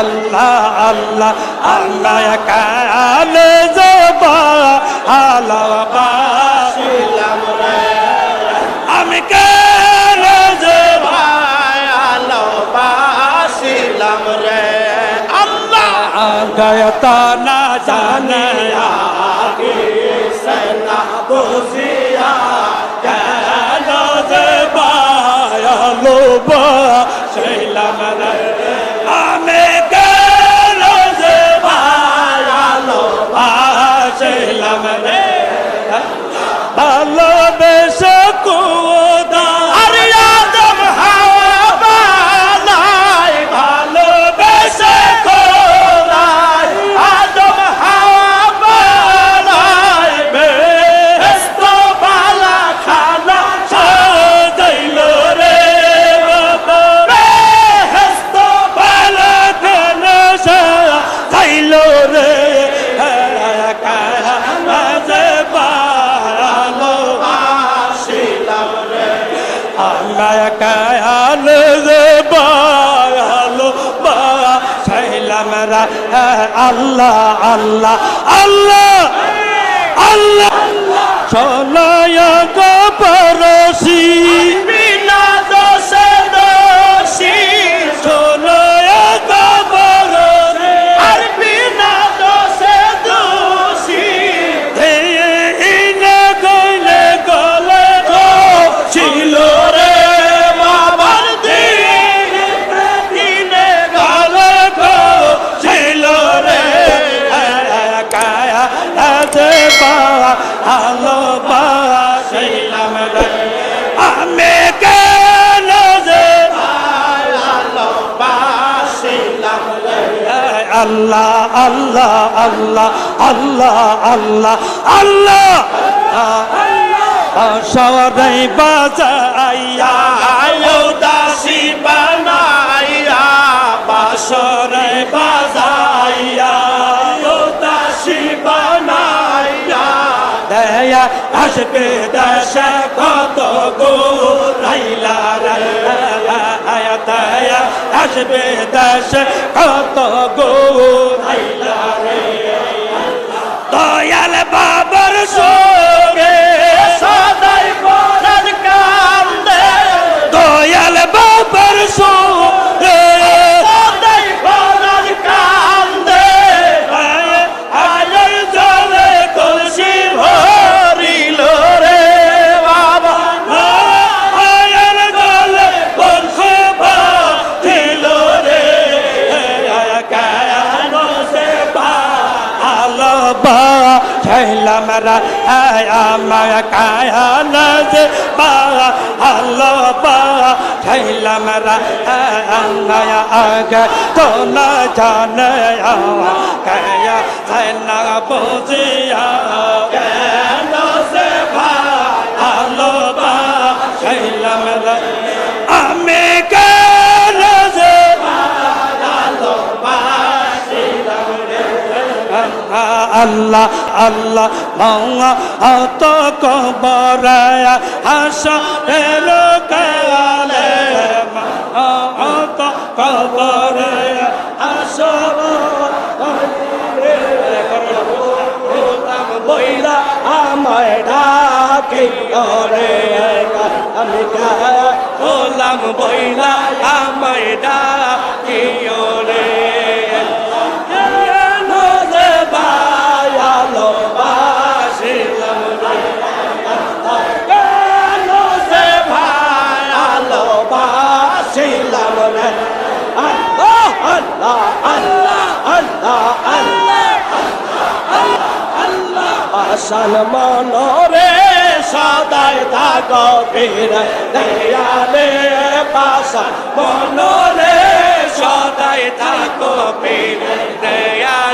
আল্লাহ আল্লাহ আল্লাহ কালে হালাবাসিলাম রে আমি কালে জবা ভালোবাসিলাম রে? আল্লাহ গয়তা না জানে সেনা বুঝিয়া কেন যে বায়ালো বা সেইলাম রে? আমি সাইলাম রা আল্লাহ আল্লাহ আল্লাহ আল্লাহ। চলায় গো পরশি আল্লাহ আল্লাহ আল্লাহ আল্লাহ আল্লাহ আল্লাহ। সবাই বাজাইয়া দাসী বানাইয়া বাসরে বাজাইয়া দাসী বানাইয়া। দয়া আসবে দশা কত গো রাইলা রায়া দয়া আসবে দশ কত গো ছেলাম রা আমার কায়ান সে ভালো বা ছেলাম রা নয়া আগে তো না জানে কায়া না বুঝিয়া আল্লাহ আল্লাহ মাওয়া অত কবরায়া হাসরের কালে অত কবরায়া হাসর বইলা আমায় ডাকে করে আমি গোলাম বইলা আমায় ডাকি আসান মনরে সদায় থাক ফিরে দেয়ালে পাশা মনরে সদায় থাকো ফিরে দেয়ালে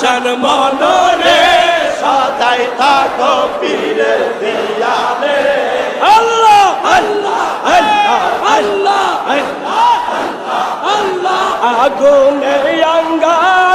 রোশন মনরে সদাই থাকো পীরে দিয়ালে আল্লাহ আল্লাহ আল্লাহ আল্লাহ আল্লাহ আল্লাহ আগুনে আঙ্গা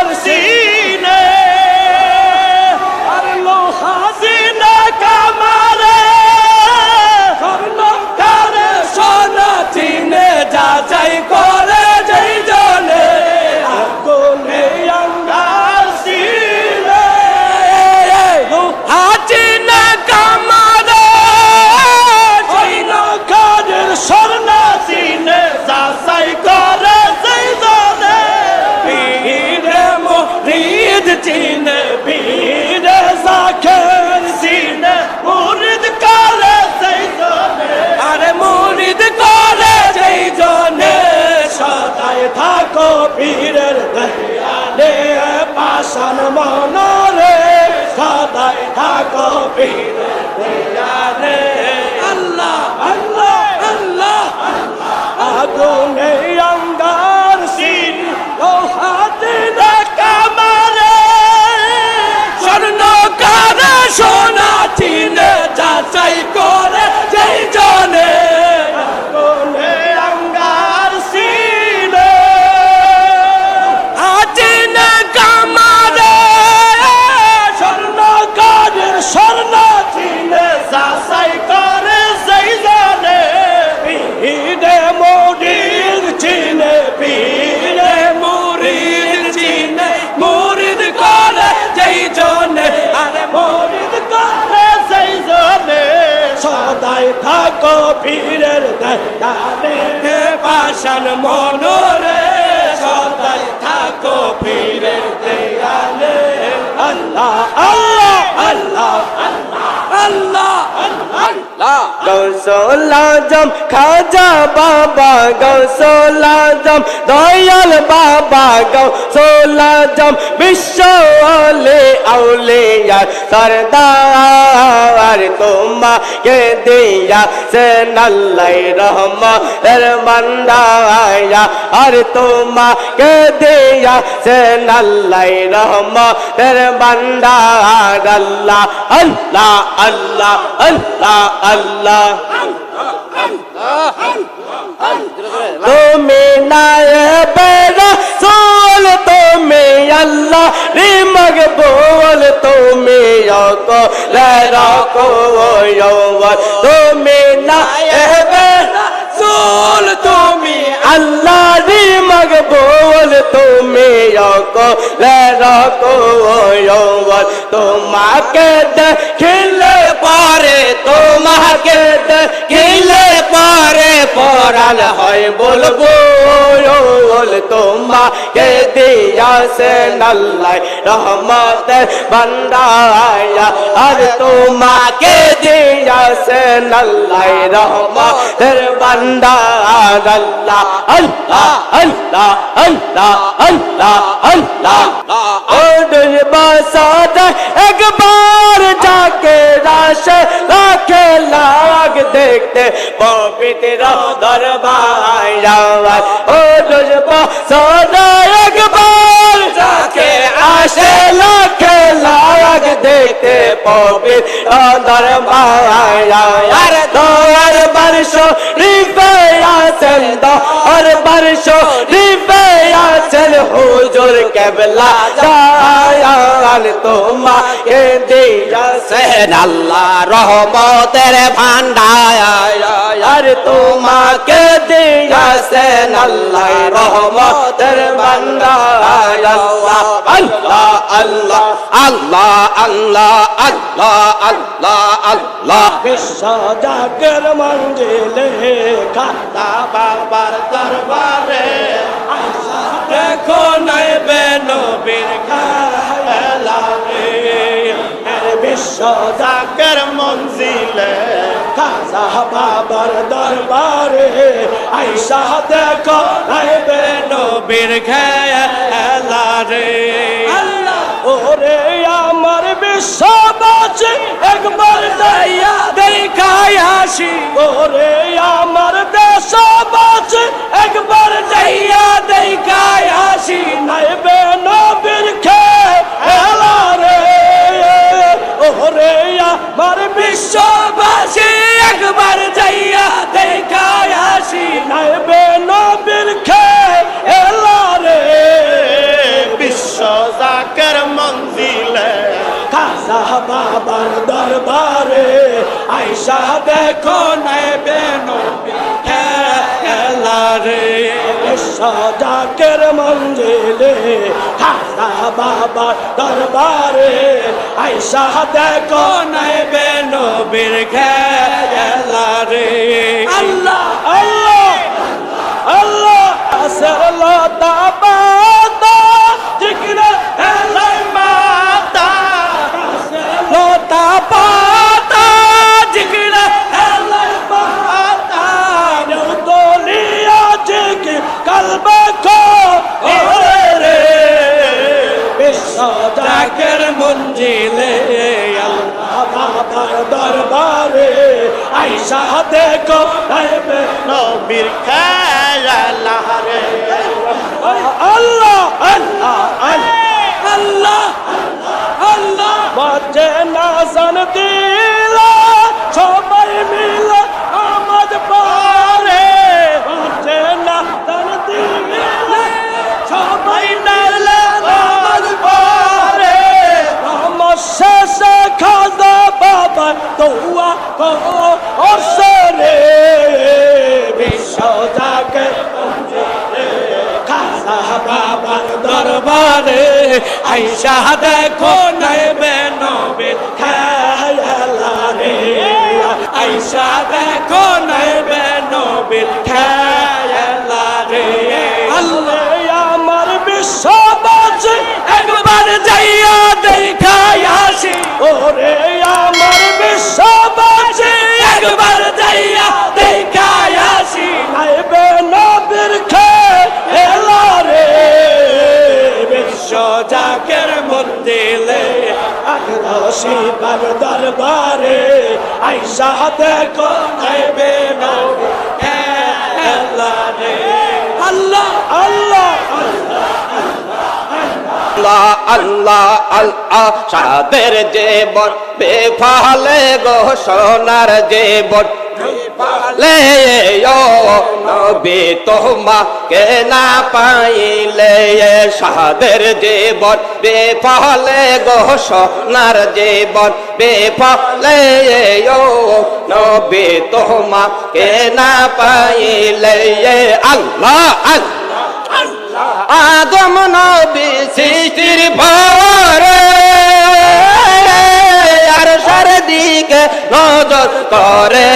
Amém. থাকো পীরের দানে পাশান মনোরে গৌসল আজম খাজা বাবা গৌসল আজম দয়াল বাবা গৌসল আজম বিশ্ব আলে আউলিয়ার সরদার তোমা কে দিয়া সে নল্লাই রহমা এর বন্দায়া, আর তোমা কে দিয়া সে নল্লাই রহমা এর বন্দার আল্লাহ আল্লাহ আল্লাহ আল্লাহ আল্লাহ তুমি নায়বেরা সোল তুমি আল্লাহ রে মকবুল তুমি যকো রাখো তুমি নায়বেরা সোল তুমি আল্লাহ মকবুল তুমি তোমাকে দেখিলে পারে তোমাকে দেখিলে পারে পরাল হয়, বলব বল তোমাকে দিয়াছে নাল্লাই রহমত বন্দায়া। আর তোমাকে দিয়াছে নাল্লাই রহমত বন্দার আল্লাহ আল্লাহ আল্লাহ আল্লাহ আল্লাহ আল্লাহ ও দুর্বাসাদ একবার যাকে রাশে রাখে লাগ দেখতে পবিত্র দরবার যাওয়ার ও দুজব সদায় একবার যাকে আসে লাখ লাগ দেখতে পাবে। দরবার আর দরবার শরীফে আসেন দরবার শরীফ আছেন হুজুর কেবলা জায়াল তোমাকে দিয়াছেন আল্লাহ রহমতের ভান্ডার তোমাকে দিয়াছেন আল্লাহ রহমতের ভান্ডার আল্লাহ আল্লাহ আল্লাহ আল্লাহ আল্লাহ আল্লাহ আল্লাহ। বিশ্ব জাগর মঞ্জিলে খাতা বাবার দরবারে জাগর মঞ্জিলে খাজা বাবার দরবারে আইসা দেখো নাই বেনবীর খেলা রে ওরে আমার বিশ্ববাসী একবার দয়া দেখায় আসি। ওরে আমার দেশবাসী একবার দয়া দেখায় আসি। নাইবে নবীর খেলা রে আমার বিশ্ববাসী একবার যাইয়া দেখায় আসি নাইবে নবীর খেয়ে এলারে বিশ্ব জাকের মঞ্জিলে। খাজা বাবার দরবারে আইসা দেখো নাইবে নবীর খেলারে সাজাকের মঞ্জিলে খাজা বাবার দরবারে আইসা দেখো নাইবে নবীর খেলা রে। আল্লাহ আইসা দেখো নাইবে নবীর খেয়ালারে আইসা দেখো নাইবে নবীর খেলারে আল্লাহ আমার বিশ্ববাসী একবার যাইয়া দেখাই আসি। ওরে আমার বিশ্ববাসী আগ্রসী বার দরবারে আইসা দেখো নাইবে আল্লাহ আল্লাহ আল্লাহ আল্লাহ আল্লাহ সাদের জীবন বেফালে গো সোনার জীবন। নবী তোমাকে না পাইলে সাদের জীবন বেফালে সোনার জীবন বেফালে নবী তোমাকে না পাইলে আল্লাহ। আদম নবী সৃষ্টির ভরে আর সারদিকে নজর করে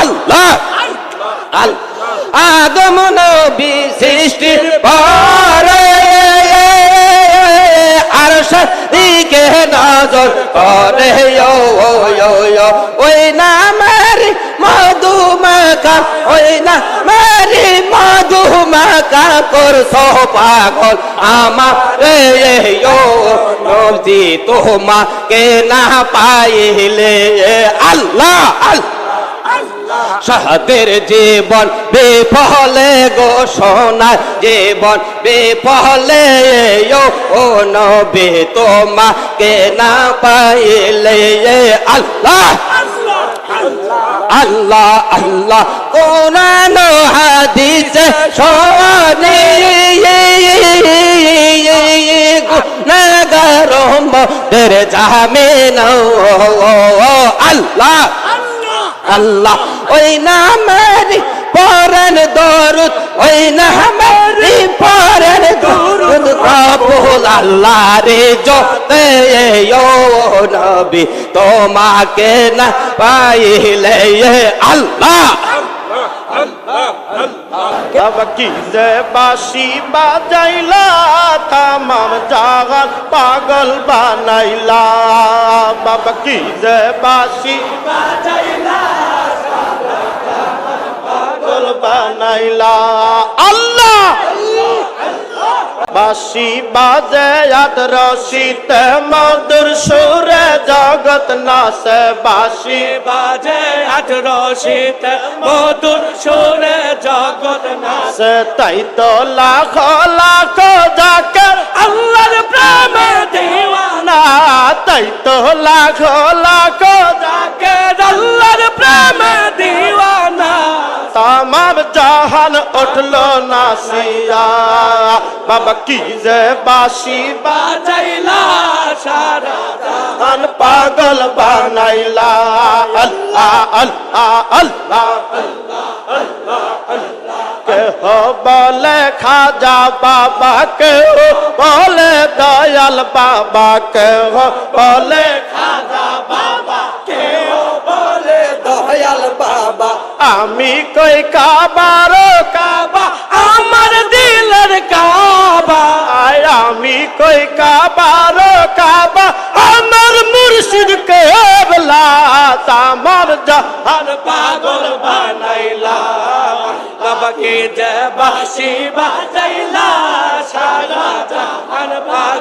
আল্লাহ! আদম নবী আর সারদিকে নজর করে ওই নামের ওই মধুমাকা করছ পাগল আমার ও নবী তোমাকে না পাইলে। আল্লাহ আল্লাহ সাহাদের জীবন বেফলে গো সোনা জীবন বেফলে ও নবী তোমাকে না পাইলে। আল্লাহ আল্লাহ। আল্লাহ আল্লাহ। কোরআন হাদিস শোনে গুনাহগার দের জামিন আল্লাহ আল্লাহ। ওই নামের পরন দরুদ ওই নামের পরন দরুদ কবুল আল্লাহ রে জতে ও নবী তোমাকে না পাইলে আল্লাহ। বাসি বাজাইলা তামাম জাগান পাগল বানাইলা বাবা কি যে বাসি। পাগল বানাইলা। আল্লাহ! বাসি বাজে রশিতে মধুর সুরে জগৎ নাসে বাসি বাজে রশিত মধুর সুরে জগৎ নাসে তাই তো লাখ লাখ জাকের আল্লাহর প্রেমে দিওয়ানা তাই তো লাখো লাখো যাকে উঠল নাসিয়া বাবা কি যে বাসি বাজাইলা সারা জাহান পাগল বানাইলা। আল্লাহ আল্লাহ আল্লাহ। কেহ বলে খাজা বাবা, কেহ বলে দয়াল বাবা, কেহ বলে খাজা বাবা, কেহ আমি কই কাবার কাবা? আমার দিলের কাবা। আমি কই কাবার কাবা। আমার মুর্শিদ কেবলা আমার জাহান পাগল বানাইলা। বাবাকে যে বাসি বাজাইলা সারা জাহান পাগল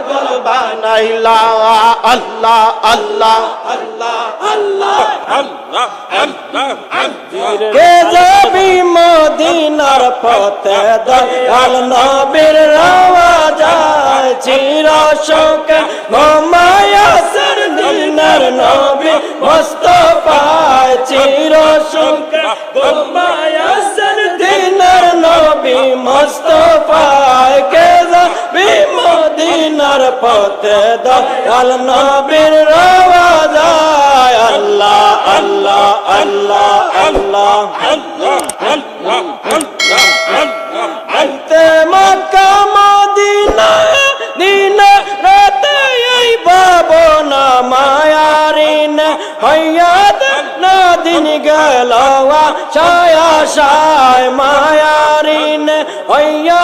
মদিনার পথে? দয়াল নবীর রওয়া চির শোক। মোমায়া সর দিনার নবী মুস্তফায় চির শোক। পথে দয়াল নবীর আল্লাহ আল্লাহ আল্লাহ আল্লাহ। বাবন মায়ারিন হইয়াত না দিন গেলওয়া ছায়া সায় মায়ারিন। হইয়া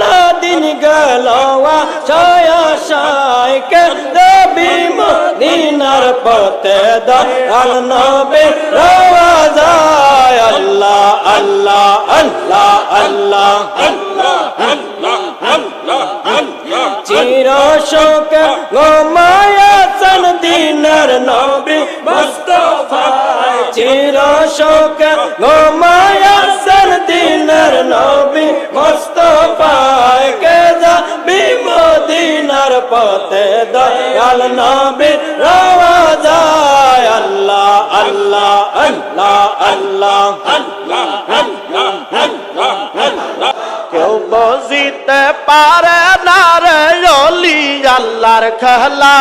না দিন গেলওয়া ছায়া সায় কে দেবী মদিনার পথে দয়াল নবী রওয়া যায়। আল্লাহ আল্লাহ আল্লাহ আল্লাহ, চির শোক গোমায়া সন দিনার নবী মুস্তফা। চির শোক গোমায়া দয়াল নবী রওয়া যায়। আল্লাহ আল্লাহ আল্লাহ আল্লাহ, কেউ বুঝিতে পারে না অলি আল্লাহর খেলা।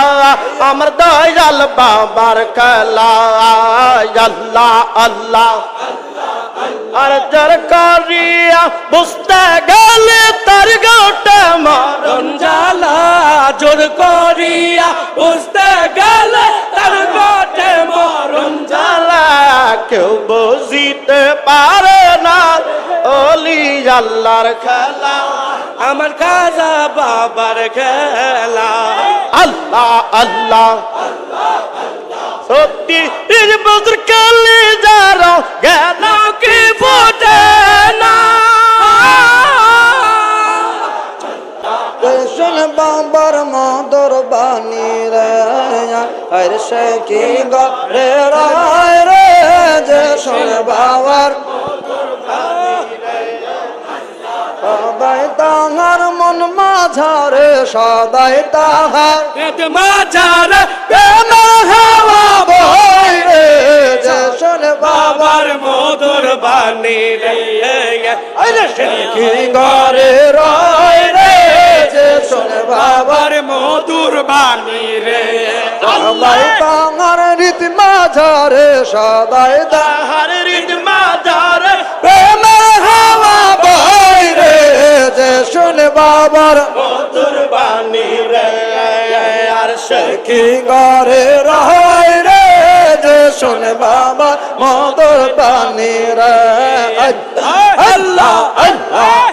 আমার দয়াল বাবার খেলা। আল্লাহ আল্লাহ আর জর করিয়া বুঝতে গেলে তার গোটে মরণ জ্বালা। জোর করিয়া বুঝতে গেলে তার গোটে মরণ জ্বালা। কেউ বুঝিতে পারে না অলি আল্লাহর খেলা। আমার খাজা বাবার খেলা। আল্লাহ আল্লাহ। সত্যি বদর কালে যারা জ্ঞান কি ফোটে না? কৃষ্ণ বাবার মদর বাণী রে হর সে কি গে রায় রে যে শোন বাবার সদাই তাহার মন মাঝারে সদাই তাহার মাঝার হাওয়া শোন বাবার মধুর বাণী ঘরে রয় রে? যে শোন বাবার মধুর বাণী রে। সদাই তাহার রীতি মাঝারে সদাই তাহার হৃদ মাজার প্রেমের হাওয়া বই রে যে শুনে বাবার মধুর বাণী রে। আর সে কি ঘরে রয় শোনে বাবা মদর বানেরা আল্লাহ আল্লাহ।